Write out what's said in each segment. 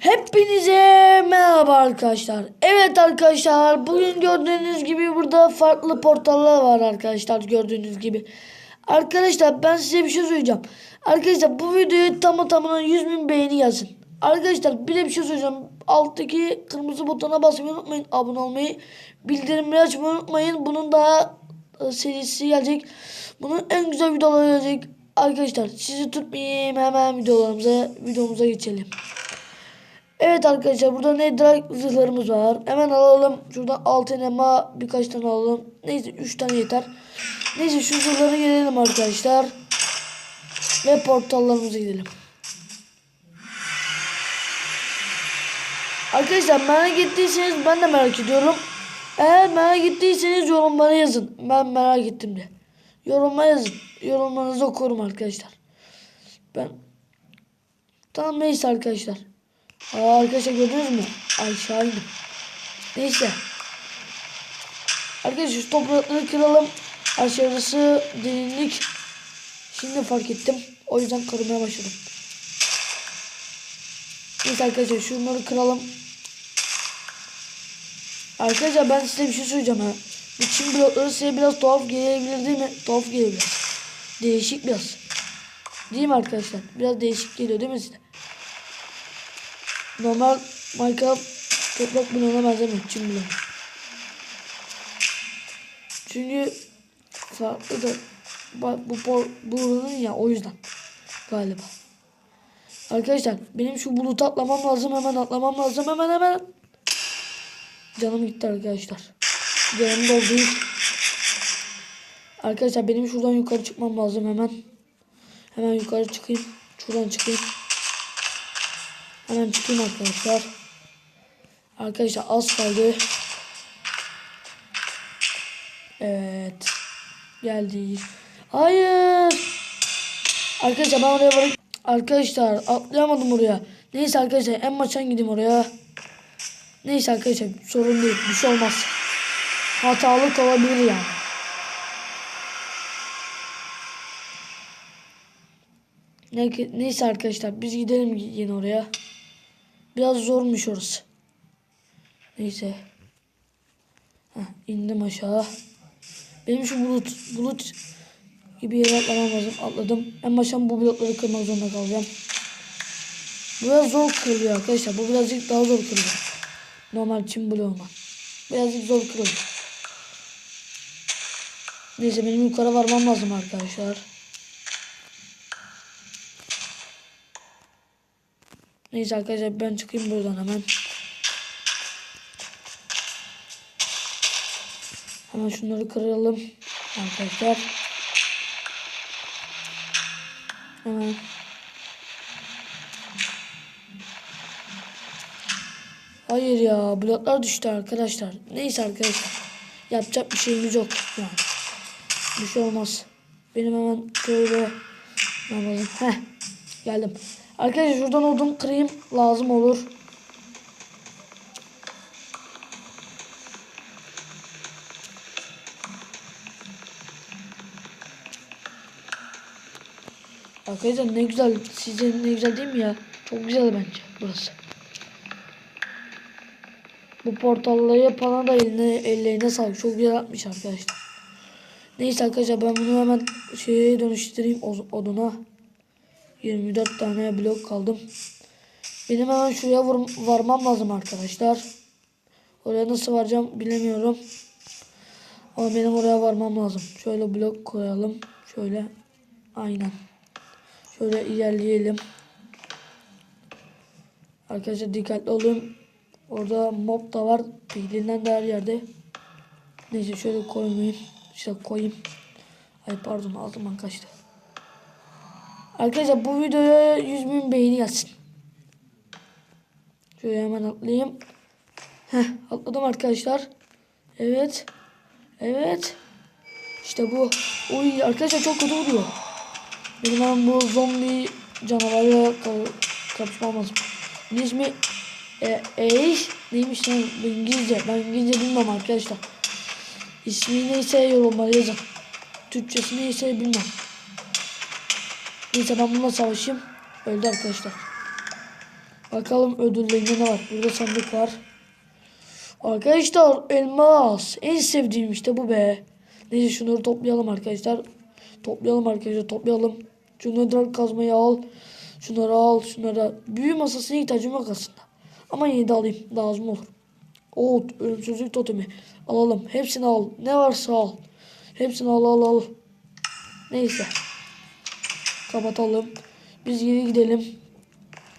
Hepinize merhaba arkadaşlar. Evet arkadaşlar bugün gördüğünüz gibi burada farklı portallar var arkadaşlar gördüğünüz gibi. Arkadaşlar ben size bir şey söyleyeceğim. Arkadaşlar bu videoyu tamı tamına 100 bin beğeni yazın. Arkadaşlar bir de bir şey söyleyeceğim. Alttaki kırmızı butona basmayı unutmayın. Abone olmayı, bildirimleri açmayı unutmayın. Bunun daha e, serisi gelecek. Bunun en güzel videoları gelecek. Arkadaşlar sizi tutmayayım hemen videolarımıza videomuza geçelim. Evet arkadaşlar burada nether zırhlarımız var. Hemen alalım. Şuradan altın elma birkaç tane alalım. Neyse 3 tane yeter. Neyse şu zırhlara gelelim arkadaşlar. Ve portallarımıza gidelim. Arkadaşlar merak ettiyseniz ben de merak ediyorum. Eğer merak ettiyseniz yorumlara yazın. Ben merak ettim de. Yoruma yazın. Yorumlarınızı okurum arkadaşlar. Ben Tamam neyse arkadaşlar. Aa, arkadaşlar gördünüz mü? Aşağı indim. Neyse. Arkadaşlar şu toprakları kıralım. Aşağısı derinlik. Şimdi fark ettim. O yüzden kırmaya başladım. Neyse arkadaşlar şunları kıralım. Arkadaşlar ben size bir şey söyleyeceğim ha. Bu çim blokları size biraz tuhaf gelebilir değil mi? Tuhaf gelebilir. Değişik biraz. Değil mi arkadaşlar? Biraz değişik geliyor değil mi size? Normal Minecraft toprak bloğuna benzemiyor. Çim bloğu. Çünkü farklı da bu por, buranın ya o yüzden galiba. Arkadaşlar benim şu bulutu atlamam lazım hemen atlamam lazım hemen hemen. Canım gitti arkadaşlar. Canım doldu. Arkadaşlar benim şuradan yukarı çıkmam lazım hemen. Hemen yukarı çıkayım. Şuradan çıkayım. Hemen çıkayım arkadaşlar. Arkadaşlar az kaldı. Evet. Geldi. Hayır. Arkadaşlar ben oraya varayım. Arkadaşlar atlayamadım oraya. Neyse arkadaşlar en baştan gideyim oraya. Neyse arkadaşlar sorun değil. Bir şey olmaz. Hatalık olabilir yani. Ne, neyse arkadaşlar biz gidelim yine oraya. Biraz zormuş orası. Neyse. Heh, indim aşağı. Benim şu bulut bulut gibi yere atlamam lazım. Atladım. En baştan bu blokları kırmak zorunda kalacağım. Biraz zor kırılıyor arkadaşlar. Bu birazcık daha zor kırılıyor. Normal çim bloğuma. Birazcık zor kırılıyor. Neyse benim yukarı varmam lazım arkadaşlar. Neyse arkadaşlar ben çıkayım buradan hemen. Hemen şunları kıralım arkadaşlar. Hemen. Hayır ya bloklar düştü arkadaşlar. Neyse arkadaşlar. Yapacak bir şeyimiz yok. Yani. Bir şey olmaz. Benim hemen şöyle yapalım. Heh. Geldim. Arkadaşlar şuradan odun kırayım. Lazım olur. Arkadaşlar ne güzel. Sizce ne güzel değil mi ya? Çok güzel bence burası. Bu portalları yapana da eline, ellerine sağlık. Çok güzel yapmış arkadaşlar. Neyse arkadaşlar ben bunu hemen şeye dönüştüreyim oduna. 24 tane blok kaldım. Benim hemen şuraya vur, varmam lazım arkadaşlar. Oraya nasıl varacağım bilemiyorum. Ama benim oraya varmam lazım. Şöyle blok koyalım. Şöyle. Aynen. Şöyle ilerleyelim. Arkadaşlar dikkatli olun. Orada mob da var. Bildiğinden de her yerde. Neyse şöyle koymayayım. İşte koyayım. Ay pardon ağzımdan kaçtı. Arkadaşlar bu videoya 100 bin beğeni gelsin. Şöyle hemen atlayayım. Heh atladım arkadaşlar. Evet. Evet. İşte bu. Uy arkadaşlar çok kötü vuruyor. Hemen bu zombi canavarıyla kapışmam lazım. İsmi e, Eish neymiş lan bu İngilizce. Ben İngilizce bilmem arkadaşlar. İsmi neyse yorumlara yazın. Türkçesi neyse bilmem. Neyse ben bununla savaşayım. Öldü arkadaşlar. Bakalım ödüllerinde ne var? Burada sandık var. Arkadaşlar elmas. En sevdiğim işte bu be. Neyse şunları toplayalım arkadaşlar. Toplayalım arkadaşlar toplayalım. Şunları kazmayı al. Şunları al. Şunları. Büyü masasına ihtiyacım yok aslında. Ama yine de alayım. Lazım olur. Oo ölümsüzlük totemi. Alalım. Hepsini al. Ne varsa al. Hepsini al al al. Neyse. Kapatalım. Biz geri gidelim.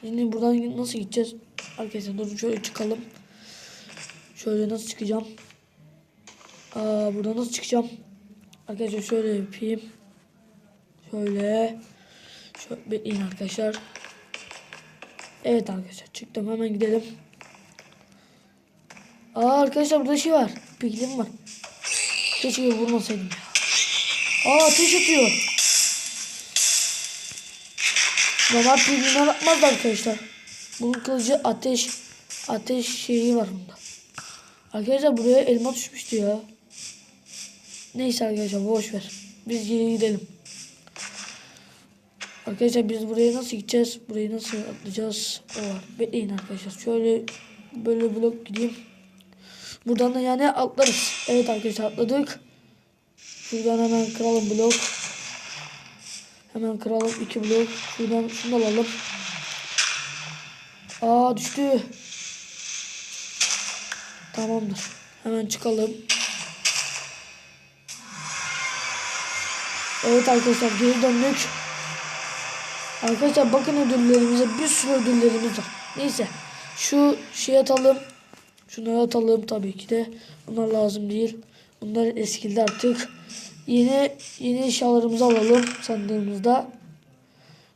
Şimdi buradan nasıl gideceğiz? Arkadaşlar durun şöyle çıkalım. Şöyle nasıl çıkacağım? Aa, buradan nasıl çıkacağım? Arkadaşlar şöyle yapayım. Şöyle. Şöyle bekleyin arkadaşlar. Evet arkadaşlar çıktım hemen gidelim. Aa arkadaşlar burada şey var. Piglim var. Keşke vurmasaydım ya. Aa ateş atıyor. Normal piglimler atmaz arkadaşlar. Bunun kılıcı ateş ateş şeyi var bunda. Arkadaşlar buraya elma düşmüştü ya. Neyse arkadaşlar boş ver. Biz geri gidelim. Arkadaşlar biz buraya nasıl gideceğiz? Burayı nasıl atlayacağız? O var. Bekleyin arkadaşlar. Şöyle böyle blok gideyim. Buradan da yani atlarız. Evet arkadaşlar atladık. Şuradan hemen kıralım blok. Hemen kıralım iki blok. Şuradan şunu alalım. Aa düştü. Tamamdır. Hemen çıkalım. Evet arkadaşlar geri döndük. Arkadaşlar bakın ödüllerimize bir sürü ödüllerimiz var. Neyse şu şey atalım. Şunları atalım tabii ki de. Bunlar lazım değil. Bunlar eskildi artık. Yeni yeni eşyalarımızı alalım sandığımızda.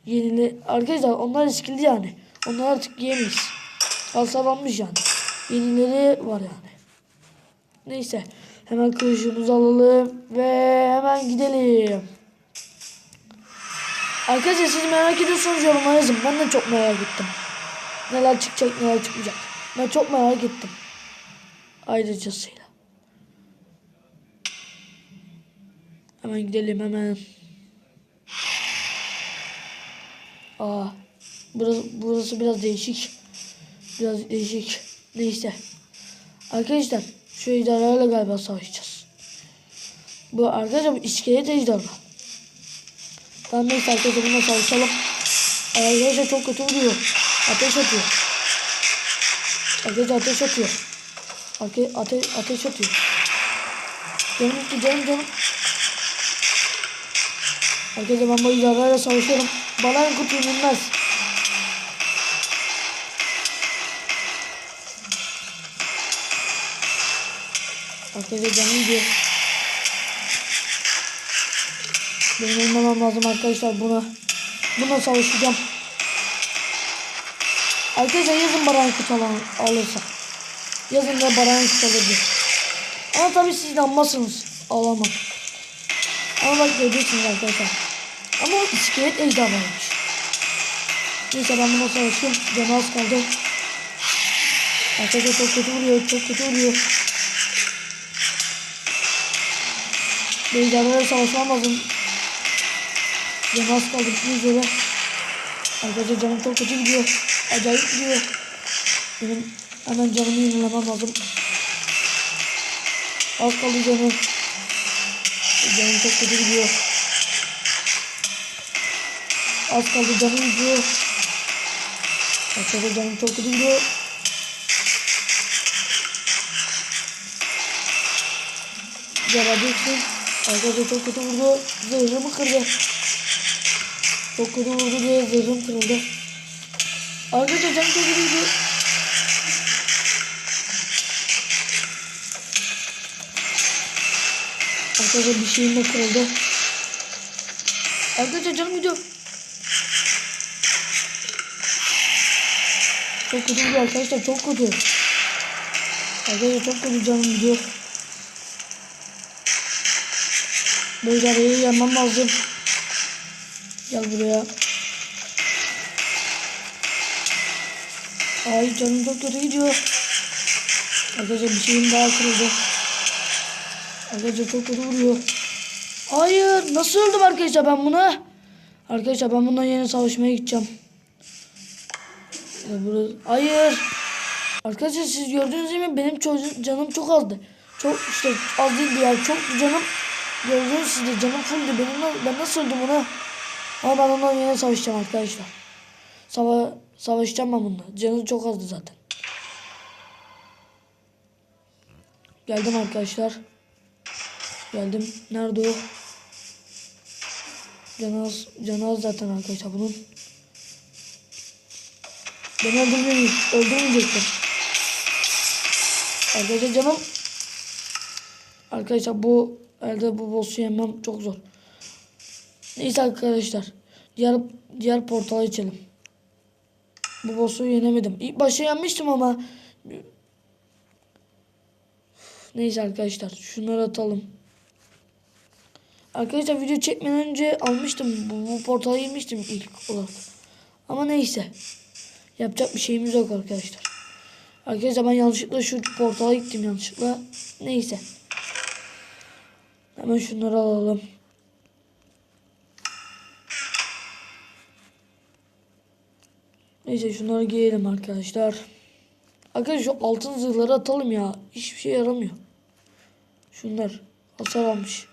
Yeni arkadaşlar onlar eskildi yani. Onlar artık giyemeyiz. Alsalanmış yani. Yenileri var yani. Neyse. Hemen kılıcımızı alalım. Ve hemen gidelim. Arkadaşlar siz merak ediyorsanız yorumlara yazın. Ben de çok merak ettim. Neler çıkacak neler çıkmayacak. Ben çok merak ettim. Ayrıcasıyla. Hemen gidelim hemen. Aa, burası, burası biraz değişik. Biraz değişik. Neyse. Arkadaşlar şu ejderhalarla galiba savaşacağız. Bu arkadaşlar iskelet ejderha. Tamam neyse arkadaşlar bununla savaşalım. Arkadaşlar çok kötü vuruyor. Ateş atıyor. Arkadaşlar ateş atıyor. Ate ateş, ateş atıyor. Canım gitti canım canım. Arkadaşlar ben bu ejderhalarla savaşıyorum. Bana en kutu inilmez. Arkadaşlar canım gidiyor. Benim ölmemem lazım arkadaşlar buna. Buna savaşacağım. Arkadaşlar yazın baran alan alırsa. Yazın da baran kutu alırdı. Ama tabii siz inanmazsınız. Alamam. Ama bak göreceksiniz arkadaşlar. Ama iskelet ejderhaymış. Neyse ben buna savaşıyorum. Canı az kaldı. Arkadaşlar çok kötü vuruyor. Çok kötü vuruyor. Ejderhalarla savaşmam lazım. Canı az kaldı. Bitmek üzere. Arkadaşlar canım çok kötü gidiyor. Acayip gidiyor. Benim hemen canımı yenilemem lazım. Az kaldı canım. Canım çok kötü gidiyor. Az kaldı canım gidiyor. Arkadaşlar canım çok kötü gidiyor. Geleceksin. Arkadaşlar çok kötü vurdu. Zırhımı kırdı. Çok kötü vurdu diye zırhım kırıldı. Arkadaşlar canım çok kötü gidiyor. Arkadaşlar bir şeyim de kırıldı. Arkadaşlar canım gidiyor. Çok kötü gidiyor arkadaşlar çok kötü. Arkadaşlar çok kötü canım gidiyor. Böyle arayı yanmam lazım. Gel buraya. Ay canım çok kötü gidiyor. Arkadaşlar bir şeyim daha kırıldı. Arkadaşlar çok kötü vuruyor. Hayır nasıl öldüm arkadaşlar ben buna? Arkadaşlar ben bundan yeni savaşmaya gideceğim. Burası... Hayır. Arkadaşlar siz gördüğünüz gibi benim canım çok azdı. Çok işte az değildi ya. Çok canım gördüğünüz siz de canım fulldü. Benim, ben nasıl öldüm ona? Ama ben ondan yine savaşacağım arkadaşlar. Sava savaşacağım ben bununla. Canı çok azdı zaten. Geldim arkadaşlar. Geldim. Nerede o? Canı az, canı az zaten arkadaşlar bunun. Beni öldürmeyecek, öldürmeyecekler. Arkadaşlar canım. Arkadaşlar bu elde bu boss'u yemem çok zor. Neyse arkadaşlar. Diğer, diğer portala geçelim. Bu boss'u yenemedim. İlk başta yenmiştim ama. Neyse arkadaşlar. Şunları atalım. Arkadaşlar video çekmeden önce almıştım. Bu, bu portala girmiştim ilk olarak. Ama neyse. Yapacak bir şeyimiz yok arkadaşlar. Arkadaşlar ben yanlışlıkla şu portala gittim yanlışlıkla. Neyse. Hemen şunları alalım. Neyse şunları giyelim arkadaşlar. Arkadaşlar şu altın zırhları atalım ya. Hiçbir şey yaramıyor. Şunlar hasar almış.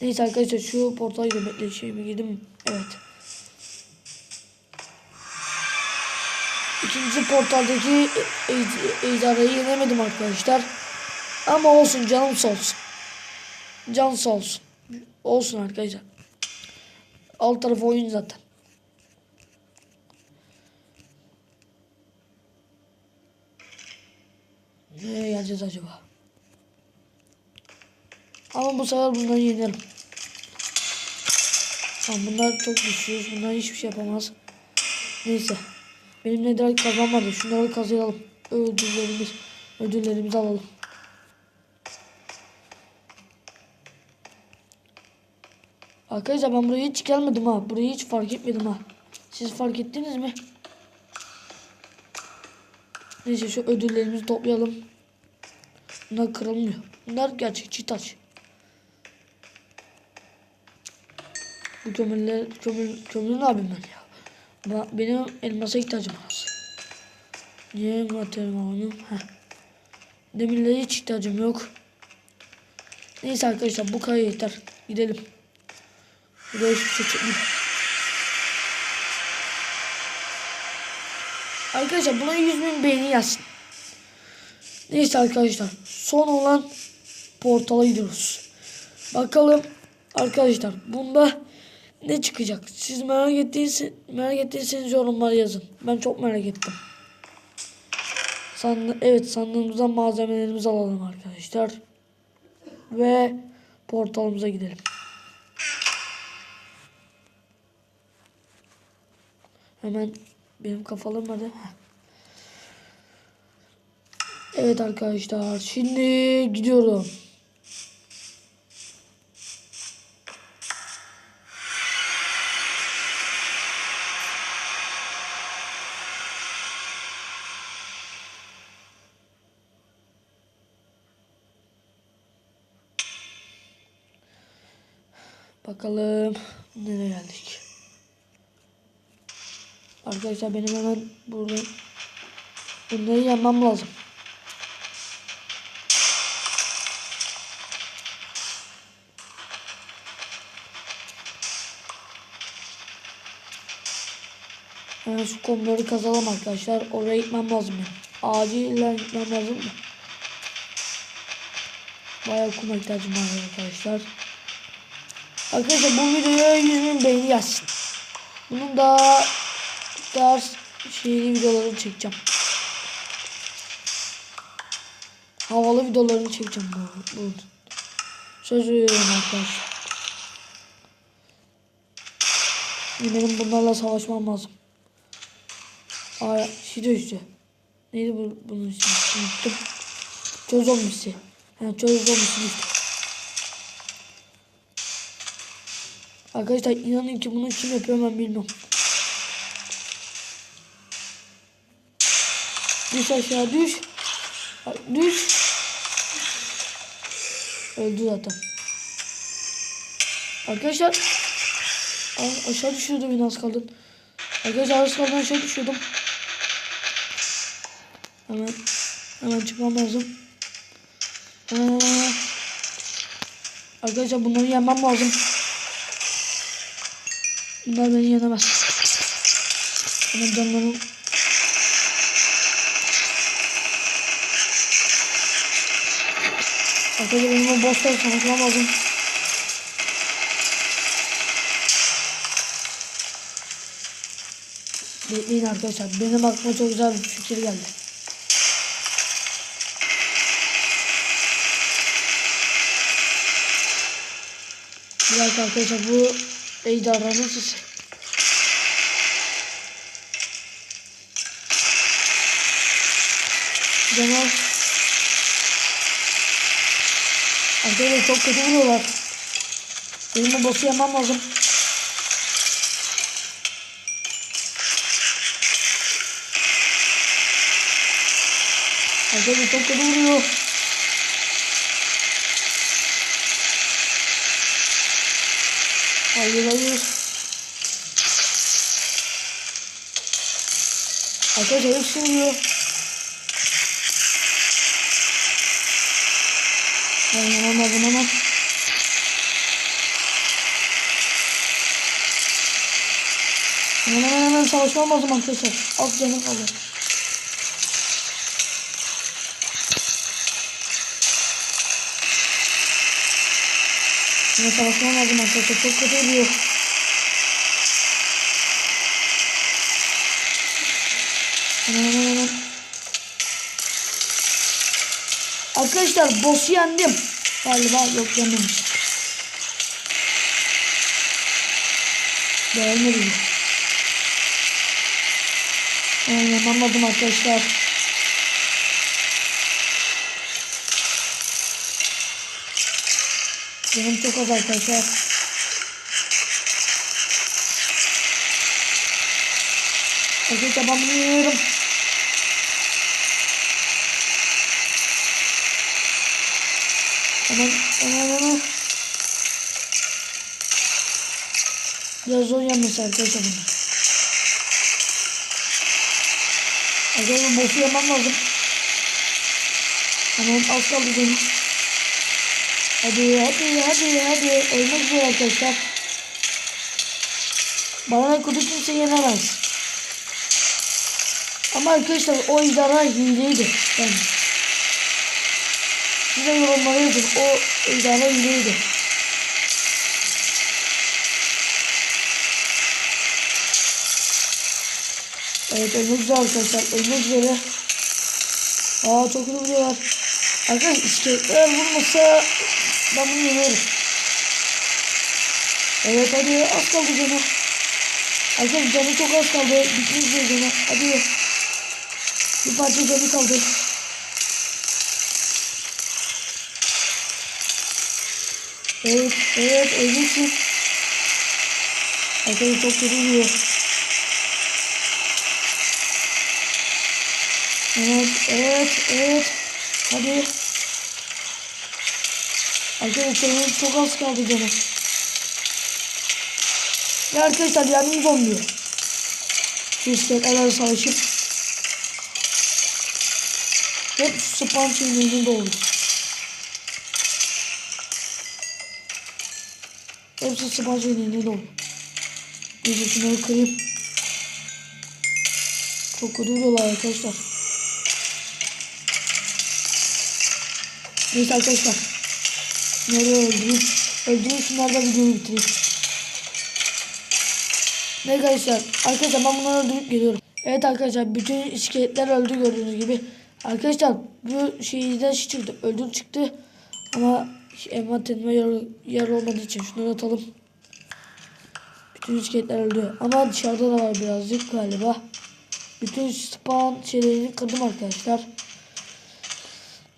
Neyse arkadaşlar şu portala gidelim. Bekle şeyimi giydim. Evet. İkinci portaldaki ej- ejderhayı yenemedim arkadaşlar. Ama olsun canım sağ olsun. Can sağ olsun. Olsun arkadaşlar. Alt tarafı oyun zaten. Nereye geleceğiz acaba? Ama bu sefer bunları yenerim. Tamam bunlar çok güçlüyüz. Bunlar hiçbir şey yapamaz. Neyse. Benim neden kazan vardı. Şunları kazıyalım. Ödüllerimiz. Ödüllerimizi alalım. Arkadaşlar ben buraya hiç gelmedim ha. Burayı hiç fark etmedim ha. Siz fark ettiniz mi? Neyse şu ödüllerimizi toplayalım. Bunlar kırılmıyor. Bunlar gerçekçi taş. Bu kömürler, kömür, kömür ne yapayım ben ya? Ben, benim elmasa ihtiyacım var. Niye materyal alamıyorum? Heh. Demirlere hiç ihtiyacım yok. Neyse arkadaşlar bu kadar yeter. Gidelim. Buraya hiçbir şey çıkmıyor. Arkadaşlar buna 100 bin beğeni yazsın. Neyse arkadaşlar. Son olan portala gidiyoruz. Bakalım arkadaşlar bunda ne çıkacak? Siz merak ettiyseniz, merak ettiyseniz yorumlara yazın. Ben çok merak ettim. Sandı, evet sandığımızdan malzemelerimizi alalım arkadaşlar. Ve portalımıza gidelim. Hemen benim kafalım? Heh. Evet arkadaşlar şimdi gidiyorum. Bakalım nereye geldik. Arkadaşlar benim hemen burada bunları yenmem lazım. Hemen şu komları kazalım arkadaşlar. Oraya gitmem lazım benim. Acilen gitmem lazım da. Bayağı kuma ihtiyacım var arkadaşlar. Arkadaşlar bu videoya 100 bin beğeni yazsın. Bunun daha daha şeyli videolarını çekeceğim. Havalı videolarını çekeceğim bu. bu. Söz veriyorum arkadaşlar. Benim bunlarla savaşmam lazım. Aa, şey de işte. Neydi bu, bunun ismi? Unuttum. Çöz zombisi. Yani çöz zombisi Arkadaşlar inanın ki bunu kim yapıyor ben bilmiyorum. Düş aşağı düş. Düş. Öldü zaten. Arkadaşlar. Aa, aşağı düşüyordum yine az kaldım. Arkadaşlar az kaldım aşağı düşüyordum. Hemen hemen çıkmam lazım. Hemen hemen. Arkadaşlar bunları yenmem lazım. Bunlar beni yenemez. Hemen canlarım. Arkadaşlar benim boss'la savaşmam lazım. Bekleyin arkadaşlar. Benim aklıma çok güzel bir fikir geldi. Bir dakika arkadaşlar bu ejderhanın sesi. Canavar. Arkadaşlar çok kötü vuruyorlar. Benim bu boss'u yemem lazım. Arkadaşlar çok kötü vuruyor. Hayır hayır. Arkadaşlar hepsi vuruyor. Ben yanam lazım hemen. Hemen hemen hemen savaşmam lazım arkadaşlar. Az canım kaldı. Yine savaşmam lazım arkadaşlar. Çok kötü oluyor. Arkadaşlar boss'u yendim. Galiba yok yenmemiş. Beğenmedim. Ben yapamadım arkadaşlar. Benim çok az arkadaşlar. Bunu yiyorum. Hemen hemen hemen. Biraz zor yanması arkadaşlar bunlar. Arkadaşlar boss'u yemem lazım. Hemen az kaldı benim. Hadi hadi hadi hadi. Ölmek üzere arkadaşlar. Bana kutu kimse yenemez. Ama arkadaşlar o ejderha hileydi. Yani. Size yorumlara yazın. O ejderha hileydi. Evet ölmek üzere arkadaşlar. Ölmek üzere. Aa çok iyi vuruyorlar. Arkadaşlar iskeletler vurmasa ben bunu yenerim. Evet hadi az kaldı canı. Arkadaşlar canı çok az kaldı. Bitmiş bir canı. Hadi. Bir parça canı kaldı. Evet, evet, öleceksin. Arkadaşlar çok kötü vuruyor. Evet, evet, evet. Hadi. Arkadaşlar benim çok az kaldı canım. Ve arkadaşlar yardımcı olmuyor. Şu iskeletlerle savaşıp. Hep spam şeylerinin doğru. Hepsi spam şeylerinin doğru. Şunları kırayım. Çok kötü vuruyorlar arkadaşlar. Neyse arkadaşlar. Nereye öldüreyim? Öldüreyim şunları da videoyu bitireyim. Ne arkadaşlar? Arkadaşlar ben bunları öldürüp geliyorum. Evet arkadaşlar bütün iskeletler öldü gördüğünüz gibi. Arkadaşlar bu şeyden şey çıktı. Öldüm çıktı. Ama envanterime yer, yer olmadığı için şunları atalım. Bütün iskeletler öldü. Ama dışarıda da var birazcık galiba. Bütün spawn şeylerini kırdım arkadaşlar.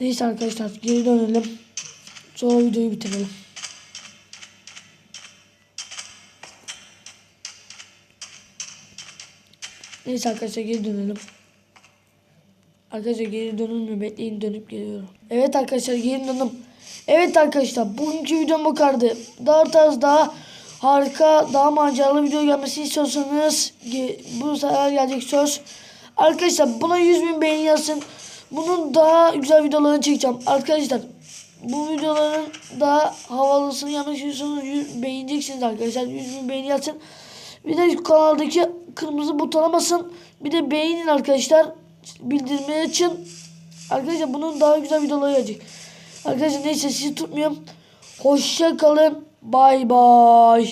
Neyse arkadaşlar geri dönelim. Sonra videoyu bitirelim. Neyse arkadaşlar geri dönelim. Arkadaşlar geri dönün? Bekleyin dönüp geliyorum. Evet arkadaşlar geri döndüm. Evet arkadaşlar bugünkü videom bu kadardı. Daha tarz daha harika daha maceralı video gelmesini istiyorsanız bu sefer gelecek söz. Arkadaşlar buna 100 bin beğeni yazın. bunun daha güzel videolarını çekeceğim. Arkadaşlar bu videoların daha havalısını yapmışsınız beğeneceksiniz arkadaşlar. 100 bin beğeni gelsin. Bir de kanaldaki kırmızı butona basın. Bir de beğenin arkadaşlar. Bildirmeyi açın. Arkadaşlar bunun daha güzel videoları gelecek. Arkadaşlar neyse sizi tutmuyorum. Hoşça kalın. Bay bay.